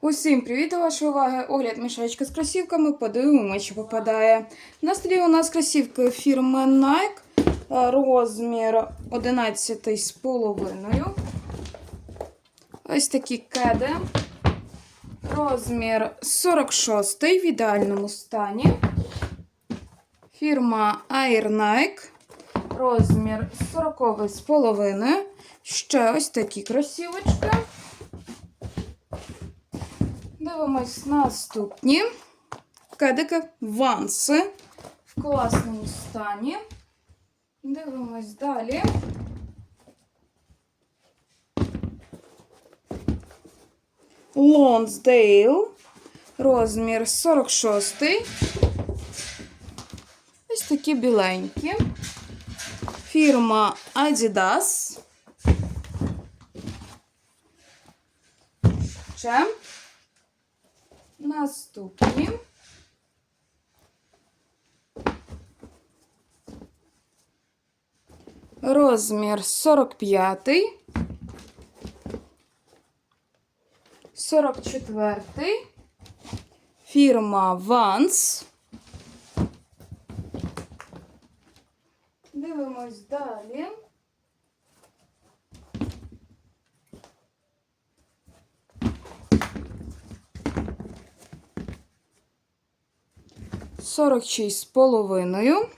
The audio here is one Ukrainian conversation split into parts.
Усім привіт до вашої уваги! Огляд мішечка з кросівками. Подивимося, що попадає. На столі у нас кросівки фірми Nike. е, Розмір 11 з половиною. Ось такі кеди. Розмір 46 в ідеальному стані. Фірма Air Nike. Розмір 40 з половиною. Ще ось такі кросівочки. Дивимось наступні. Кедики ванси в класному стані. Дивимось далі. Лонсдейл. Розмір 46. Ось такі біленькі. Фірма Adidas. Ще. Наступні. Розмір 45. 44. Фірма Vans. Дивимось далі. Сорок шість з половиною.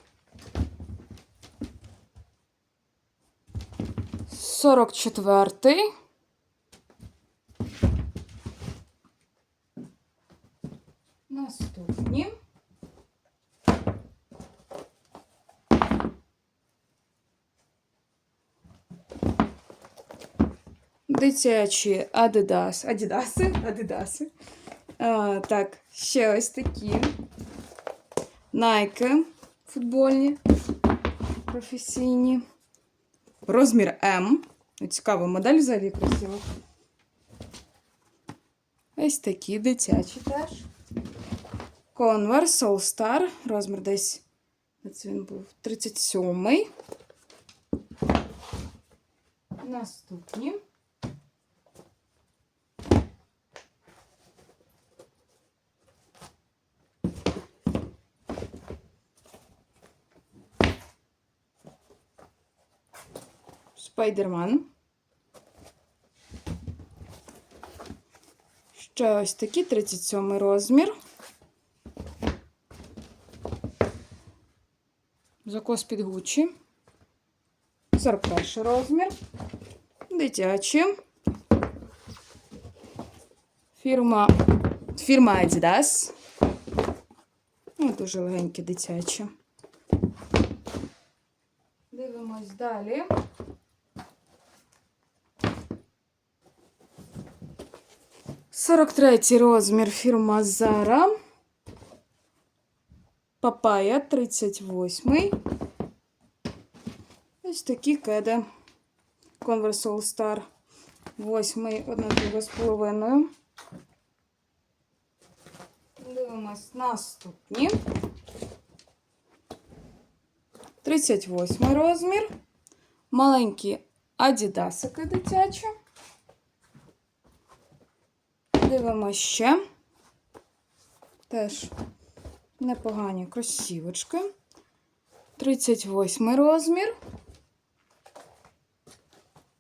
Сорок четвертий. Наступні. Дитячі Адидас. Адідаси? Адидаси. А, так, ще ось такі. Найки футбольні, професійні. Розмір М. Цікава модель взагалі красива. Ось такі дитячі теж. Converse All Star. Розмір десь. Це він був 37. Наступні. Спайдерман. Ще ось такі 37 розмір. Закос під Гуччі. 41 розмір. Дитячі. Фірма, фірма Adidas. Ну, дуже легенькі дитячі. Дивимось далі. Сорок третій розмір фірма Zara. Папая 38. Ось такі кеди. Converse All Star 8, одна друга з половиною. Дивимось наступні. 38 розмір. Маленькі адідасики дитячі. Дивимось ще. Теж непогані кросівочки. 38 розмір.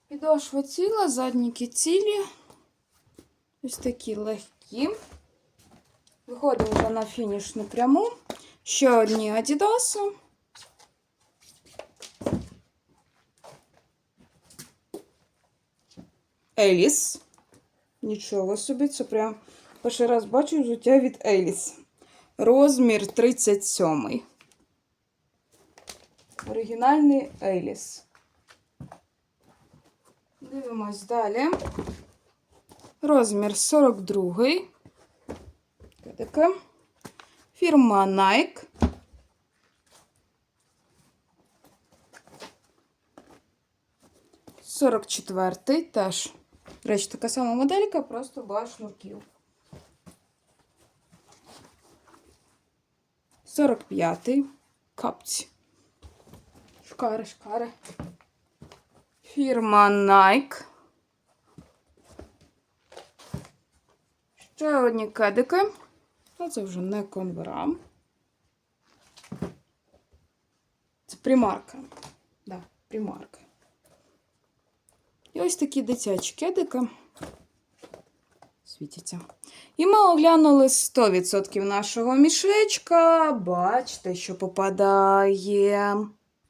Підошва ціла, задніки цілі. Ось такі легкі. Виходимо на фінішну пряму. Ще одні адідаси. Еліс. Нічого собі, це прям перший раз бачу взуття від Еліс. Розмір 37. Оригінальний Еліс. Дивимось далі. Розмір 42. Таке. Фірма Nike. Сорок четвертий теж. Речі, така сама моделька, просто без шнурків. 45-й. Капці. Шкари, шкари. Фірма Nike. Ще одні кедики. А це вже не конвера. Це примарка. Да, примарка. І ось такі дитячі кедики. Світяться. І ми оглянули 100% нашого мішечка. Бачите, що попадає.